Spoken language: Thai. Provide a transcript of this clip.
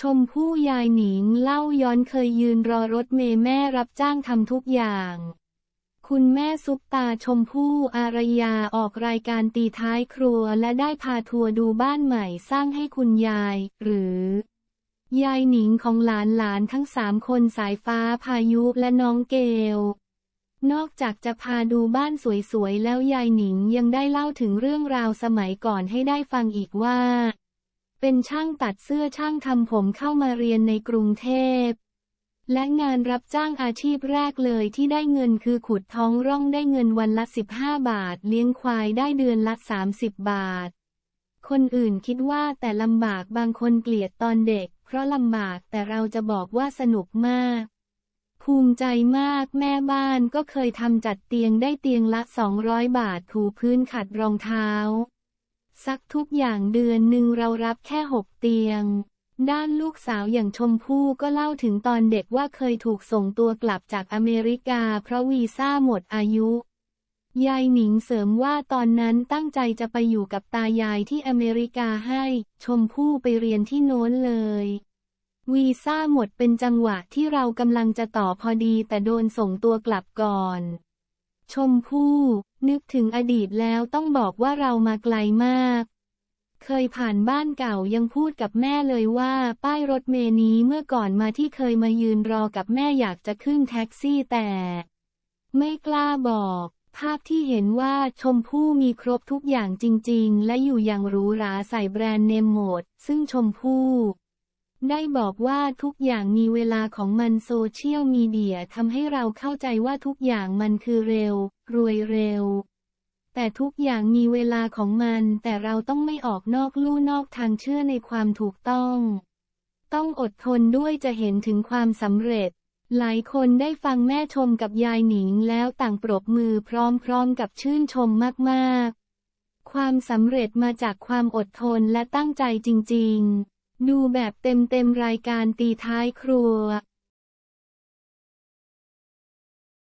ชมพู่ยายหนิงเล่าย้อนเคยยืนรอรถเมย์แม่รับจ้างทำทุกอย่าง คุณแม่ซุปตาชมพู่อารยาออกรายการตีท้ายครัวและได้พาทัวร์ดูบ้านใหม่สร้างให้คุณยาย หรือ ยายหนิงของหลานหลานทั้งสามคนสายฟ้าพายุและน้องเกลนอกจากจะพาดูบ้านสวยๆแล้วยายหนิงยังได้เล่าถึงเรื่องราวสมัยก่อนให้ได้ฟังอีกว่า เป็นช่างตัดเสื้อช่างทำผมเข้ามาเรียนในกรุงเทพ และงานรับจ้างอาชีพแรกเลยที่ได้เงินคือขุดท้องร่องได้เงินวันละ 15 บาท เลี้ยงควายได้เดือนละ 30 บาท คนอื่นคิดว่าแต่ลำบากบางคนเกลียดตอนเด็ก เพราะลำบากแต่เราจะบอกว่าสนุกมาก ภูมิใจมากแม่บ้านก็เคยทำจัดเตียงได้เตียงละ 200 บาทถูพื้นขัดรองเท้า ซักทุกอย่างเดือนหนึ่งเรารับแค่หกเตียง ด้านลูกสาวอย่างชมพู่ก็เล่าถึงตอนเด็กว่าเคยถูกส่งตัวกลับจากอเมริกาเพราะวีซ่าหมดอายุ ยายหนิงเสริมว่าตอนนั้นตั้งใจจะไปอยู่กับตายายที่อเมริกาให้ ชมพู่ไปเรียนที่โน้นเลยวีซ่าหมดเป็นจังหวะที่เรากำลังจะต่อพอดีแต่โดนส่งตัวกลับก่อน ชมพู่นึกถึงอดีตแล้วต้องบอกว่าเรามาไกลมาก เคยผ่านบ้านเก่ายังพูดกับแม่เลยว่าป้ายรถเมล์นี้เมื่อก่อนมาที่เคยมายืนรอกับแม่อยากจะขึ้นแท็กซี่แต่ ไม่กล้าบอก ภาพที่เห็นว่าชมพู่มีครบทุกอย่างจริง ๆ และอยู่อย่างหรูหราใส่แบรนด์เนมหมด ซึ่งชมพู่ ได้บอกว่าทุกอย่างมีเวลาของมันโซเชียลมีเดียทำให้เราเข้าใจว่าทุกอย่างมันคือเร็ว รวยเร็ว แต่ทุกอย่างมีเวลาของมัน แต่เราต้องไม่ออกนอกลู่นอกทางเชื่อในความถูกต้อง ต้องอดทนด้วยจะเห็นถึงความสำเร็จ หลายคนได้ฟังแม่ชมกับยายหนิงแล้วต่างปรบมือพร้อมๆกับชื่นชมมากๆ ความสำเร็จมาจากความอดทนและตั้งใจจริง ๆ ดูแบบเต็มๆรายการตีท้ายครัว